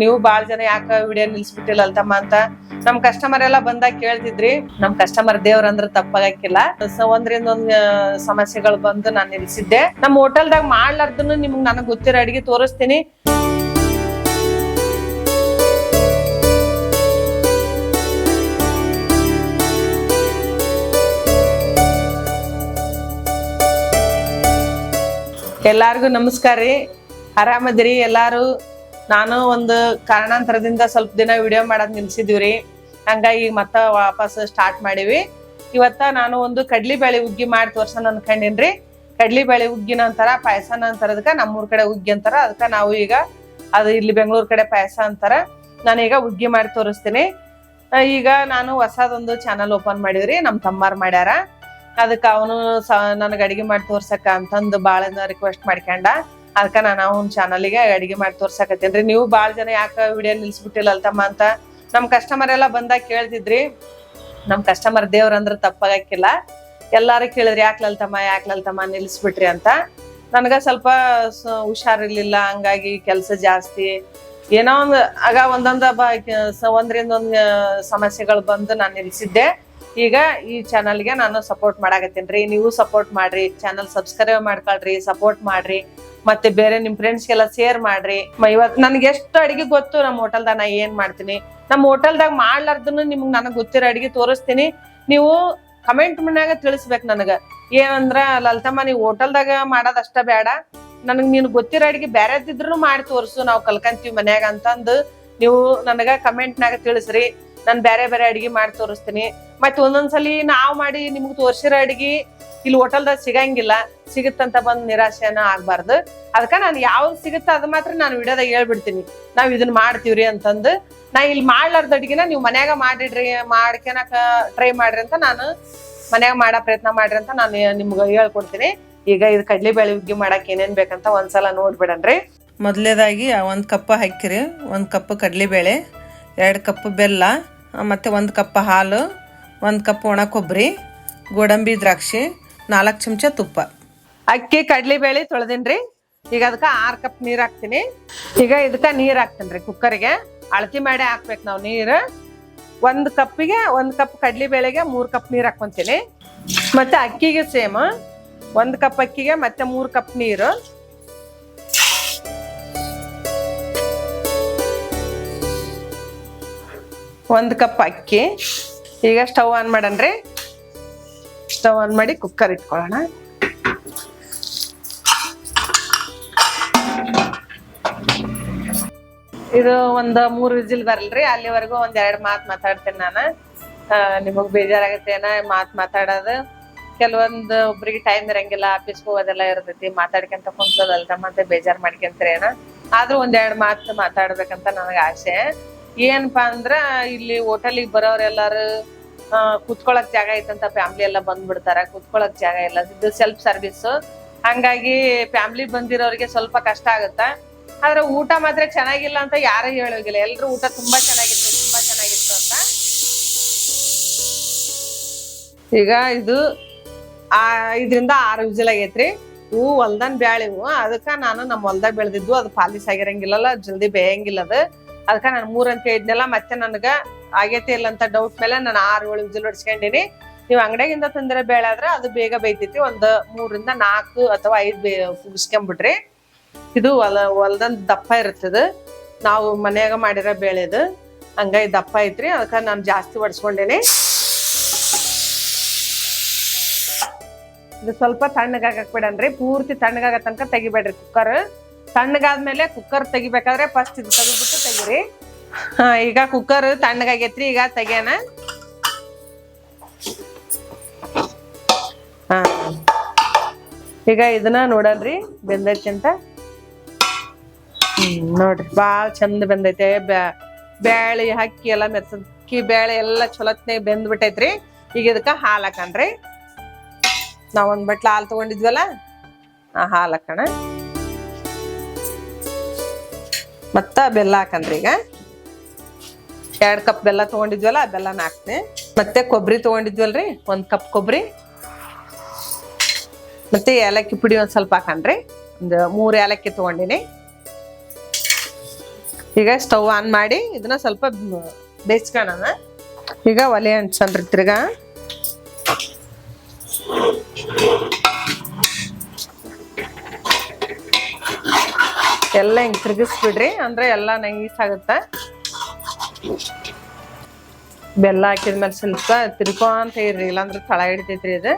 ನೀವು ಬಾಳ್ ಜನ ಯಾಕ ವಿಡಿಯೋ ನಿಲ್ಸ್ಬಿಟ್ಟಿಲ್ಲ ಅಲ್ತಮ್ಮ ಅಂತ. ನಮ್ ಕಸ್ಟಮರ್ ಎಲ್ಲ ಬಂದಾಗ ಕೇಳ್ತಿದ್ರಿ, ನಮ್ ಕಸ್ಟಮರ್ ದೇವ್ರ ಅಂದ್ರ ತಪ್ಪಾಗಕ್ಕಿಲ್ಲ ಒಂದ್ರಿಂದ ಒಂದ್ ಸಮಸ್ಯೆಗಳು ಬಂದು ನಾನ್ ನಿಲ್ಸಿದ್ದೆ. ನಮ್ ಹೋಟೆಲ್ದಾಗ ಮಾಡ್ಲಾರ್ದನು ನಿಮ್ಗೆ ನನಗ್ ಗೊತ್ತಿರೋ ಅಡಿಗೆ ತೋರಿಸ್ತೀನಿ. ಎಲ್ಲಾರ್ಗು ನಮಸ್ಕಾರ ರೀ. ಆರಾಮದ್ರಿ ಎಲ್ಲಾರು? ನಾನು ಒಂದು ಕಾರಣಾಂತರದಿಂದ ಸ್ವಲ್ಪ ದಿನ ವಿಡಿಯೋ ಮಾಡೋದು ನಿಲ್ಸಿದ್ವಿ ಹಂಗಾಗಿ ಮತ್ತ ವಾಪಸ್ ಸ್ಟಾರ್ಟ್ ಮಾಡಿವಿ. ಇವತ್ತ ನಾನು ಒಂದು ಕಡ್ಲಿಬೇಳೆ ಉಗ್ಗಿ ಮಾಡಿ ತೋರ್ಸೋಣ ಅನ್ಕೊಂಡಿನ್ರಿ. ಕಡ್ಲಿಬೇಳೆ ಉಗ್ಗಿನ ಅಂತಾರ ಪಾಯಸನ ಅಂತಾರದಕ್ಕ ನಮ್ಮೂರ್ ಕಡೆ ಉಗ್ಗಿ ಅಂತಾರ. ಅದಕ್ಕ ನಾವು ಈಗ ಅದು ಇಲ್ಲಿ ಬೆಂಗಳೂರು ಕಡೆ ಪಾಯಸ ಅಂತಾರ. ನಾನೀಗ ಉಗ್ಗಿ ಮಾಡಿ ತೋರಿಸ್ತೀನಿ. ಈಗ ನಾನು ಹೊಸದೊಂದು ಚಾನಲ್ ಓಪನ್ ಮಾಡಿದ್ರಿ ನಮ್ಮ ತಮ್ಮಾರ್ ಮಾಡ್ಯಾರ. ಅದಕ್ಕ ಅವನು ನನಗೆ ಅಡಿಗೆ ಮಾಡಿ ತೋರ್ಸಕ್ಕ ಅಂತಂದು ಭಾಳ ರಿಕ್ವೆಸ್ಟ್ ಮಾಡ್ಕೊಂಡ ಅದಕ್ಕ ನಾನು ಅವನ ಚಾನಲ್ಗೆ ಅಡಿಗೆ ಮಾಡಿ ತೋರ್ಸಕತ್ತೇನ್ರಿ. ನೀವು ಭಾಳ ಜನ ಯಾಕ ವಿಡಿಯೋ ನಿಲ್ಸ್ಬಿಟ್ಟಿಲ್ಲ ಅಲ್ತಮ್ಮ ಅಂತ. ನಮ್ ಕಸ್ಟಮರ್ ಎಲ್ಲ ಬಂದಾಗ ಕೇಳ್ತಿದ್ರಿ. ನಮ್ ಕಸ್ಟಮರ್ ದೇವ್ರ ಅಂದ್ರ ತಪ್ಪಾಗಕ್ಕಿಲ್ಲ ಎಲ್ಲಾರು ಕೇಳಿದ್ರಿ, ಯಾಕ್ ಲಲ್ತಮ್ಮ ಯಾಕ್ ಲಲ್ತಮ್ಮ ನಿಲ್ಸ್ಬಿಟ್ರಿ ಅಂತ. ನನಗ ಸ್ವಲ್ಪ ಹುಷಾರ್ ಹುಷಾರಿರ್ಲಿಲ್ಲ ಹಂಗಾಗಿ ಕೆಲಸ ಜಾಸ್ತಿ. ಏನೋ ಒಂದು, ಆಗ ಒಂದೊಂದ ಒಂದ್ರಿಂದ ಒಂದ್ ಸಮಸ್ಯೆಗಳು ಬಂದು ನಾನು ನಿಲ್ಸಿದ್ದೆ. ಈಗ ಈ ಚಾನಲ್ಗೆ ನಾನು ಸಪೋರ್ಟ್ ಮಾಡಾಕತ್ತೀನ್ರಿ. ನೀವು ಸಪೋರ್ಟ್ ಮಾಡ್ರಿ ಚಾನಲ್ ಸಬ್ಸ್ಕ್ರೈಬ್ ಮಾಡ್ಕೊಳ್ರಿ ಸಪೋರ್ಟ್ ಮಾಡ್ರಿ. ಮತ್ತೆ ಬೇರೆ ನಿಮ್ ಫ್ರೆಂಡ್ಸ್ಗೆಲ್ಲ ಶೇರ್ ಮಾಡ್ರಿ. ಇವತ್ ನನ್ಗೆ ಎಷ್ಟು ಅಡಿಗೆ ಗೊತ್ತು ನಮ್ಮ ಹೋಟೆಲ್ದಾಗ ನಾ ಏನ್ ಮಾಡ್ತೀನಿ. ನಮ್ಮ ಹೋಟೆಲ್ದಾಗ ಮಾಡ್ಲಾರ್ದನ್ನು ನಿಮ್ಗೆ ನನಗೆ ಗೊತ್ತಿರೋ ಅಡಿಗೆ ತೋರಿಸ್ತೀನಿ. ನೀವು ಕಮೆಂಟ್ ಮನ್ಯಾಗ ತಿಳಿಸ್ಬೇಕು ನನಗ. ಏನಂದ್ರ, ಲಲಿತಮ್ಮ, ನೀವು ಹೋಟೆಲ್ದಾಗ ಮಾಡೋದಷ್ಟ ಬೇಡ ನನಗೆ ನೀನು ಗೊತ್ತಿರೋ ಅಡಿಗೆ ಬೇರೆದಿದ್ರು ಮಾಡಿ ತೋರಿಸು, ನಾವು ಕಲ್ಕಂತೀವಿ ಮನ್ಯಾಗ ಅಂತಂದು. ನೀವು ನನಗ ಕಮೆಂಟ್ನಾಗ ತಿಳಿಸ್ರಿ. ನಾನು ಬೇರೆ ಬೇರೆ ಅಡಿಗೆ ಮಾಡಿ ತೋರಿಸ್ತೀನಿ. ಮತ್ತೆ ಒಂದೊಂದ್ಸಲಿ ನಾವು ಮಾಡಿ ನಿಮ್ಗೆ ತೋರಿಸಿರೋ ಅಡಿಗೆ ಇಲ್ಲಿ ಹೋಟೆಲ್ದಾಗ ಸಿಗಂಗಿಲ್ಲ, ಸಿಗುತ್ತಂತ ಬಂದ್ ನಿರಾಶೆನ ಆಗ್ಬಾರ್ದು. ಅದಕ್ಕ ನಾನು ಯಾವ್ದು ಸಿಗುತ್ತೆ ಅದ್ ಮಾತ್ರ ನಾನು ವಿಡಿಯೋದಾಗ ಹೇಳ್ಬಿಡ್ತೀನಿ. ನಾವ್ ಇದನ್ನ ಮಾಡ್ತೀವ್ರಿ ಅಂತಂದು. ನಾ ಇಲ್ಲಿ ಮಾಡ್ಲಾರ್ದ ಅಡಿಗೆನ ನೀವು ಮನ್ಯಾಗ ಮಾಡಿಡ್ರಿ ಮಾಡ್ಕೊಳಕ ಟ್ರೈ ಮಾಡ್ರಿ ಅಂತ ನಾನು ಮನ್ಯಾಗ ಮಾಡೋ ಪ್ರಯತ್ನ ಮಾಡ್ರಿ ಅಂತ ನಾನು ನಿಮ್ಗೆ ಹೇಳ್ಕೊಡ್ತೀನಿ. ಈಗ ಇದು ಕಡ್ಲಿಬೇಳೆ ಉಗ್ಗಿ ಮಾಡಕ್ ಏನೇನ್ ಬೇಕಂತ ಒಂದ್ಸಲ ನೋಡ್ಬಿಡನ್ರಿ. ಮೊದಲೇದಾಗಿ ಒಂದು ಕಪ್ ಹಾಕಿರಿ, ಒಂದು ಕಪ್ ಕಡಲೆಬೇಳೆ, ಎರಡು ಕಪ್ ಬೆಲ್ಲ, ಮತ್ತು ಒಂದು ಕಪ್ ಹಾಲು, ಒಂದು ಕಪ್ ಒಣ ಕೊಬ್ಬರಿ ಗೋಡಂಬಿ ದ್ರಾಕ್ಷಿ ನಾಲ್ಕು ಚಮಚ ತುಪ್ಪ. ಅಕ್ಕಿ, ಕಡ್ಲಿಬೇಳೆ ತೊಳೆದಿನ್ರಿ. ಈಗ ಅದಕ್ಕೆ ಆರು ಕಪ್ ನೀರು ಹಾಕ್ತೀನಿ. ಈಗ ಇದಕ್ಕೆ ನೀರು ಹಾಕ್ತೀನಿ ಕುಕ್ಕರ್ಗೆ. ಅಳತಿ ಮಾಡಿ ಹಾಕ್ಬೇಕು ನಾವು ನೀರು. ಒಂದು ಕಪ್ಪಿಗೆ ಒಂದು ಕಪ್ ಕಡ್ಲಿಬೇಳೆಗೆ, ಮೂರು ಕಪ್ ನೀರು ಹಾಕ್ಕೊಂತೀನಿ ಮತ್ತೆ ಅಕ್ಕಿಗೆ ಸೇಮ್ ಒಂದು ಕಪ್ ಅಕ್ಕಿಗೆ, ಮತ್ತೆ ಮೂರು ಕಪ್ ನೀರು. ಒಂದು ಕಪ್ ಅಕ್ಕಿ. ಈಗ ಸ್ಟವ್ ಆನ್ ಮಾಡನ್ರಿ. ಸ್ಟವ್ ಆನ್ ಮಾಡಿ ಕುಕ್ಕರ್ ಇಟ್ಕೊಳ್ಳೋಣ. ಇದು ಒಂದು ಮೂರು ವಿಜಿಲ್ ಬರಲ್ರಿ, ಅಲ್ಲಿವರೆಗೂ ಒಂದ್ ಎರಡ್ ಮಾತ್ ಮಾತಾಡ್ತೇನೆ ನಾನು. ನಿಮಗ್ ಬೇಜಾರಾಗತ್ತೆ ಏನ ಮಾತ್ ಮಾತಾಡೋದು. ಕೆಲವೊಂದ್ ಒಬ್ರಿಗೆ ಟೈಮ್ ಇರಂಗಿಲ್ಲ ಆಫೀಸ್ಗೆ ಹೋಗೋದೆಲ್ಲ ಇರ್ತೈತಿ, ಮಾತಾಡ್ಕೊಂತ ಕುಂತದಲ್ದ ಮತ್ತೆ ಬೇಜಾರ್ ಏನ. ಆದ್ರೂ ಒಂದೆರಡು ಮಾತು ಮಾತಾಡ್ಬೇಕಂತ ನನಗ ಆಸೆ. ಏನಪ್ಪಾ ಅಂದ್ರ, ಇಲ್ಲಿ ಹೋಟೆಲಿಗೆ ಬರೋರೆಲ್ಲಾರು ಕುತ್ಕೊಳಕ್ ಜಾಗ ಐತಂತ ಫ್ಯಾಮಿಲಿ ಎಲ್ಲ ಬಂದ್ಬಿಡ್ತಾರ, ಕುತ್ಕೊಳಕ್ ಜಾಗ ಇಲ್ಲ, ಇದು ಸೆಲ್ಫ್ ಸರ್ವಿಸ್ ಹಂಗಾಗಿ ಫ್ಯಾಮಿಲಿ ಬಂದಿರೋರಿಗೆ ಸ್ವಲ್ಪ ಕಷ್ಟ ಆಗುತ್ತ? ಆದ್ರೆ ಊಟ ಮಾತ್ರ ಚೆನ್ನಾಗಿಲ್ಲ ಅಂತ ಯಾರು ಹೇಳೋಗಿಲ್ಲ ಎಲ್ರು ಊಟ ತುಂಬಾ ಚೆನ್ನಾಗಿತ್ತು ತುಂಬಾ ಚೆನ್ನಾಗಿತ್ತು ಅಂತ. ಈಗ ಇದು ಆ, ಇದರಿಂದ ಆರು ವಿಜಿಲ್ ಆಗೈತ್ರಿ. ಹೂ, ಹೊಲ್ದನ್ ಬ್ಯಾಳಿವು ಅದಕ್ಕ ನಾನು ನಮ್ಮ ಹೊಲ್ದಾಗ ಬೆಳೆದಿದ್ದು, ಅದು ಪಾಲಿಸ್ ಆಗಿರಂಗಿಲ್ಲಲ್ಲ ಜಲ್ದಿ ಬೇಯಂಗಿಲ್ಲ ಅದು. ಅದಕ್ಕ ನಾನು ಮೂರಂತ ಹೇಳಿದ್ನೆಲ್ಲ, ಮತ್ತೆ ನನಗ ಆಗೈತೆ ಇಲ್ಲ ಅಂತ ಡೌಟ್ ಮೇಲೆ ನಾನು ಆರು ಏಳು ವಿಜಿಲ್ ಹೊಡ್ಸ್ಕೊಂಡಿನಿ. ನೀವು ಅಂಗಡಿಯಾಗಿಂದ ತಂದ್ರೆ ಬೇಳೆ ಆದ್ರೆ ಅದು ಬೇಗ ಬೇಯ್ತೈತಿ ಒಂದು ಮೂರಿಂದ ನಾಲ್ಕು ಅಥವಾ ಐದು ಬೇ ಕುಗಿಸ್ಕೊಂಬಿಡ್ರಿ ಇದು ಹೊಲ ಹೊಲ್ದಂದು ದಪ್ಪ ಇರ್ತದ ನಾವು ಮನ್ಯಾಗ ಮಾಡಿರೋ ಬೇಳೆದು ಹಂಗಾಗಿ ದಪ್ಪ ಐತ್ರಿ. ಅದಕ್ಕೆ ನಾನು ಜಾಸ್ತಿ ಹೊಡ್ಸ್ಕೊಂಡೇನಿ. ಇದು ಸ್ವಲ್ಪ ತಣ್ಣಗಾಗಕ್ಕೆ ಬಿಡನ್ರಿ. ಪೂರ್ತಿ ತಣ್ಣಗಾಗ ತನಕ ತೆಗಿಬೇಡ್ರಿ ಕುಕ್ಕರ್ ತಣ್ಣಗಾದ್ಮೇಲೆ ಕುಕ್ಕರ್ ತೆಗಿಬೇಕಾದ್ರೆ ಫಸ್ಟ್ ಇದು ತೆಗಿಬಿಟ್ಟು ತೆಗಿರಿ. ಹಾ, ಈಗ ಕುಕ್ಕರ್ ತಣ್ಣಗಾಗೈತ್ರಿ ಈಗ ತೆಗ್ಯಾನ. ಹಾ. ಈಗ ಇದನ್ನ ನೋಡಲ್ರಿ, ಬೆಂದೈತಿ ಅಂತ. ಹ್ಮ್, ನೋಡ್ರಿ, ಬಾಳ ಚಂದ ಬೆಂದೈತೆ. ಬ್ಯಾ, ಬ್ಯಾಳಿ ಹಕ್ಕಿ ಎಲ್ಲ ಮೆತ್ತಕ್ಕಿ ಬ್ಯಾಳೆ ಎಲ್ಲ ಚೊಲತ್ನಾಗ ಬೆಂದ್ ಬಿಟ್ಟೈತ್ರಿ ಈಗ ಇದಕ್ಕ ಹಾಲ್ ಹಾಕಣ್ರಿ. ನಾವ್ ಒಂದ್ ಬಟ್ಲ ಹಾಲ್ ತಗೊಂಡಿದ್ವಲ್ಲ, ಆ ಹಾಲು ಹಾಕಣ. ಮತ್ತ ಬೆಲ್ಲ ಹಾಕನ್ರಿ ಈಗ. ಎರಡ್ ಕಪ್ ಬೆಲ್ಲ ತಗೊಂಡಿದ್ವಲ್ಲ ಆ ಬೆಲ್ಲನ ಹಾಕ್ತೆ. ಮತ್ತೆ ಕೊಬ್ಬರಿ ತಗೊಂಡಿದ್ವಲ್ರಿ? ಒಂದ್ ಕಪ್ ಕೊಬ್ಬರಿ ಮತ್ತೆ ಏಲಕ್ಕಿ ಪುಡಿ ಒಂದ್ ಸ್ವಲ್ಪ ಹಾಕಣ್ರಿ. ಒಂದು ಮೂರು ಏಲಕ್ಕಿ ತಗೊಂಡಿನಿ. ಈಗ ಸ್ಟವ್ ಆನ್ ಮಾಡಿ ಇದನ್ನ ಸ್ವಲ್ಪ ಬೇಯಿಸ್ಕೊಳ್ಳೋಣ ಈಗ ಒಲೆ ಅಂಟ್ಸನ್ರಿ ತಿರ್ಗ. ಎಲ್ಲ ಹಿಂಗ್ ತಿರ್ಗಿಸ್ಬಿಡ್ರಿ, ಅಂದ್ರೆ ಎಲ್ಲ ನೈಸ್ ಆಗುತ್ತ? ಬೆಲ್ಲ ಹಾಕಿದ್ಮೇಲೆ ಸ್ವಲ್ಪ ತಿರ್ಕೊಂತ ಇರ್ರಿ ಇಲ್ಲಾಂದ್ರೆ ತಳ ಹಿಡಿತೈತ್ರಿ ಇದು.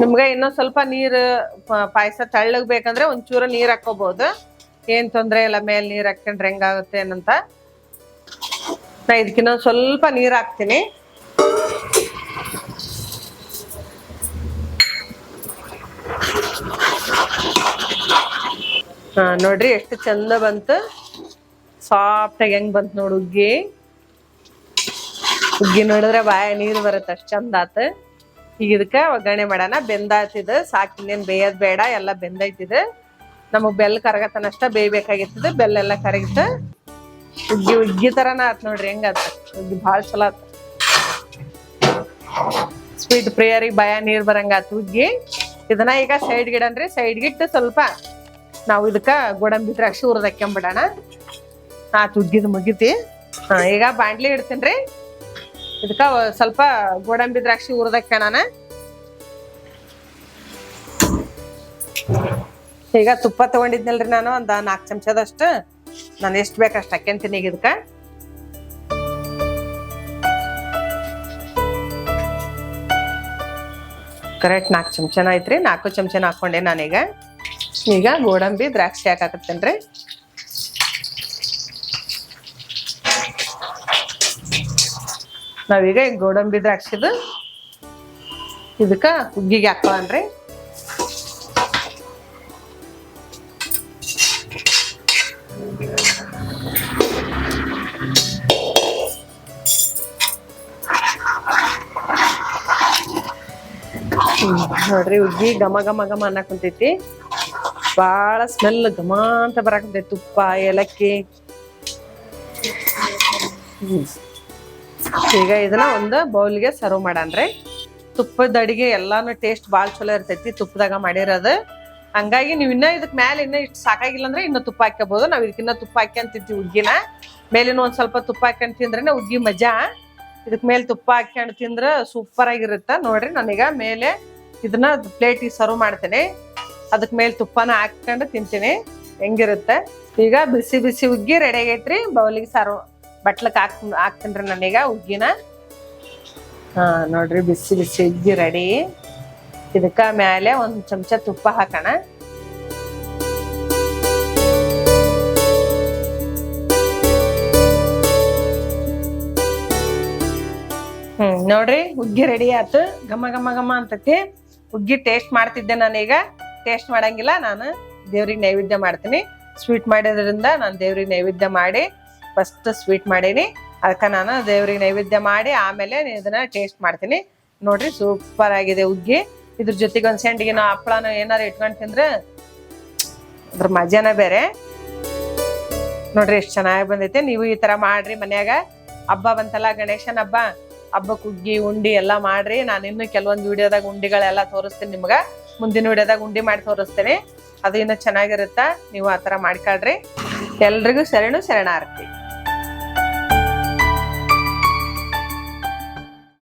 ನಿಮ್ಗೆ ಇನ್ನೊಂದು ಸ್ವಲ್ಪ ನೀರು ಪಾಯಸ ತಳ್ಳಗ್ ಬೇಕಂದ್ರೆ ಒಂಚೂರು ನೀರು ಹಾಕೋಬಹುದು ಏನ್ ತೊಂದರೆ ಇಲ್ಲ, ಮೇಲೆ ನೀರ್ ಹಾಕೊಂಡ್ರೆ ಹೆಂಗಾಗುತ್ತೆ ಏನಂತ. ನಾ ಇದಕ್ಕಿನ್ನೊಂದು ಸ್ವಲ್ಪ ನೀರ್ ಹಾಕ್ತೀನಿ. ನೋಡ್ರಿ ಎಷ್ಟು ಚಂದ ಬಂತು. ಸಾಫ್ಟ್ ಆಗಿ ಹೆಂಗ್ ಬಂತು ನೋಡು ಹುಗ್ಗಿ ಹುಗ್ಗಿ ನೋಡಿದ್ರೆ ಬಾಯ ನೀರು ಬರುತ್ತೆ, ಅಷ್ಟ್ ಚಂದ ಆತ. ಈಗ ಇದಕ್ಕೆ ಒಗ್ಗರಣೆ ಮಾಡೋಣ. ಬೆಂದಾಯ್ತಿದ್ ಸಾಕ್ ಬೇಯದ್ ಬೇಯೋದ್ ಬೇಡ, ಎಲ್ಲ ಬೆಂದಾಯ್ತಿದ್ ನಮಗ್ ಬೆಲ್ಲ ಕರಗತನಷ್ಟ ಬೇಯ್ಬೇಕಾಗಿತ್ತದ ಬೆಲ್ಲ ಎಲ್ಲ ಕರಗಿತ್ತು. ಹುಗ್ಗಿ ಹುಗ್ಗಿ ತರನ ಆತ್ ನೋಡ್ರಿ ಹೆಂಗಾತ ಹುಗ್ಗಿ ಭಾಳ ಚಲೋ ಆತ. ಸ್ವೀಟ್ ಪ್ರಿಯರಿಗೆ ಭಯ ನೀರ್ ಬರಂಗ ಆತ್ ಹುಗ್ಗಿ ಇದನ್ನ ಈಗ ಸೈಡ್ ಗಿಡನ್ರಿ ಸೈಡ್ ಗಿಟ್ಟು ಸ್ವಲ್ಪ ನಾವು ಇದಕ್ಕ ಗೋಡಂಬಿ ದ್ರಾಕ್ಷಿ ಹುರಿದಾಕ್ಯಂಬಿಡೋಣ ಆ ತುಗ್ಗಿದ್ ಮುಗಿತಿ. ಹಾ, ಈಗ ಬಾಂಡ್ಲಿ ಇಡ್ತೇನ್ರಿ. ಇದಕ್ಕ ಸ್ವಲ್ಪ ಗೋಡಂಬಿ ದ್ರಾಕ್ಷಿ ಹುರಿದಾಕ್ಯಣ ಈಗ ತುಪ್ಪ ತಗೊಂಡಿದ್ನಲ್ರಿ ನಾನು, ಒಂದ್ ನಾಲ್ಕು ಚಮಚದಷ್ಟು. ನಾನು ಎಷ್ಟು ಬೇಕಷ್ಟು ಹಾಕ್ಯಂತೀನಿ ಈಗ ಇದಕ್ಕ. ಕರೆಕ್ಟ್ ನಾಲ್ಕು ಚಮಚನ ಐತ್ರಿ, ನಾಲ್ಕು ಚಮಚನ ಹಾಕೊಂಡೆ ನಾನೀಗ. ಈಗ ಗೋಡಂಬಿ ದ್ರಾಕ್ಷಿ ಹಾಕಾಕತ್ತೇನ್ರಿ ನಾವೀಗ ಗೋಡಂಬಿ ದ್ರಾಕ್ಷಿದು ಇದಕ್ಕ ಹುಗ್ಗಿಗೆ ಹ್ಮ್, ನೋಡ್ರಿ ಹುಗ್ಗಿ ಘಮ ಘಮ ಘಮ ಅನ್ನಕ್ ಕುಂತೈತಿ ಬಾಳ ಸ್ಮೆಲ್ ಘಮ ಅಂತ ಬರಾಕತ್ತೆ ತುಪ್ಪ, ಏಲಕ್ಕಿ. ಈಗ ಇದನ್ನ ಒಂದು ಬೌಲ್ಗೆ ಸರ್ವ್ ಮಾಡಾನ್ರಿ. ತುಪ್ಪದ ಅಡಿಗೆ ಎಲ್ಲಾನು ಟೇಸ್ಟ್ ಭಾಳ ಚಲೋ ಇರ್ತೈತಿ ತುಪ್ಪದಾಗ ಮಾಡಿರೋದು. ಹಂಗಾಗಿ ನೀವು ಇನ್ನ ಇದಕ್ ಮೇಲೆ ಇನ್ನ ಇಷ್ಟು ಸಾಕಾಗಿಲ್ಲ ಅಂದ್ರೆ ಇನ್ನ ತುಪ್ಪ ಹಾಕ್ಕೋಬಹುದು ನಾವ್ ಇದಕ್ಕಿನ್ನ ತುಪ್ಪ ಹಾಕ್ಯಂತ ತಿಂತೀವಿ ಹುಗ್ಗಿನ ಮೇಲಿನ ಒಂದ್ ಸ್ವಲ್ಪ ತುಪ್ಪ ಹಾಕ್ಯಂಡ್ ತಿಂದ್ರೆ ಹುಗ್ಗಿ ಮಜಾ. ಇದಕ್ ಮೇಲೆ ತುಪ್ಪ ಹಾಕ್ಯಂಡ್ ತಿಂದ್ರ ಸೂಪರ್ ಆಗಿರುತ್ತ. ನೋಡ್ರಿ ನಾನೀಗ ಮೇಲೆ ಇದನ್ನ ಪ್ಲೇಟಿಗೆ ಸರ್ವ್ ಮಾಡ್ತೇನೆ. ಅದಕ್ ಮೇಲೆ ತುಪ್ಪನ ಹಾಕ್ಕೊಂಡು ತಿಂತೀನಿ. ಹೆಂಗಿರುತ್ತೆ? ಈಗ ಬಿಸಿ ಬಿಸಿ ಉಗ್ಗಿ ರೆಡಿ ಆಗೈತ್ರಿ. ಬೌಲಿಗೆ ಸಾರು ಬಟ್ಲಕ್ ಹಾಕ್ ಹಾಕ್ತೀನಿ ನಾನೀಗ ಉಗ್ಗಿನ. ಹಾ, ನೋಡ್ರಿ ಬಿಸಿ ಬಿಸಿ ಉಗ್ಗಿ ರೆಡಿ ಇದಕ್ಕ ಮೇಲೆ ಒಂದ್ ಚಮಚ ತುಪ್ಪ ಹಾಕೋಣ. ಹ್ಮ್, ನೋಡ್ರಿ ಉಗ್ಗಿ ರೆಡಿ ಆತು. ಘಮ ಘಮ ಘಮ ಅಂತತಿ. ಉಗ್ಗಿ ಟೇಸ್ಟ್ ಮಾಡ್ತಿದ್ದೆ ನಾನೀಗ. ಟೇಸ್ಟ್ ಮಾಡಂಗಿಲ್ಲ, ನಾನು ದೇವ್ರಿಗೆ ನೈವೇದ್ಯ ಮಾಡ್ತೀನಿ. ಸ್ವೀಟ್ ಮಾಡಿದ್ರಿಂದ ನಾನು ದೇವ್ರಿಗೆ ನೈವೇದ್ಯ ಮಾಡಿ ಫಸ್ಟ್ ಸ್ವೀಟ್ ಮಾಡೀನಿ. ಅದಕ್ಕೆ ನಾನು ದೇವ್ರಿಗೆ ನೈವೇದ್ಯ ಮಾಡಿ, ಆಮೇಲೆ ಇದನ್ನ ಟೇಸ್ಟ್ ಮಾಡ್ತೀನಿ. ನೋಡ್ರಿ ಸೂಪರ್ ಆಗಿದೆ ಉಗ್ಗಿ ಇದ್ರ ಜೊತೆಗೆ ಒಂದ್ ಸೆಂಡಿಗೆ ಹಪ್ಪಳನ ಏನಾರು ಇಟ್ಕೊಂಡು ತಿಂದ್ರೆ ಅದ್ರ ಮಜಾನ ಬೇರೆ. ನೋಡ್ರಿ ಎಷ್ಟು ಚೆನ್ನಾಗಿ ಬಂದೈತೆ. ನೀವು ಈ ತರ ಮಾಡ್ರಿ ಮನ್ಯಾಗ. ಹಬ್ಬ ಬಂತಲ್ಲ ಗಣೇಶನ ಹಬ್ಬ. ಹಬ್ಬಕ್ಕೆ ಉಗ್ಗಿ ಉಂಡಿ ಎಲ್ಲ ಮಾಡ್ರಿ. ನಾನು ಇನ್ನು ಕೆಲವೊಂದು ವಿಡಿಯೋದಾಗ ಉಂಡಿಗಳೆಲ್ಲ ತೋರಿಸ್ತೀನಿ ನಿಮ್ಗ. ಮುಂದಿನ ವಿಡಿಯೋದಾಗ ಉಂಡಿ ಮಾಡಿ ತೋರಿಸ್ತೇನೆ. ಅದು ಇನ್ನೂ ಚೆನ್ನಾಗಿರುತ್ತಾ? ನೀವು ಆ ಥರ ಮಾಡ್ಕೊಳ್ರಿ. ಎಲ್ರಿಗೂ ಶರಣು ಶರಣಾರ್ಥಿ.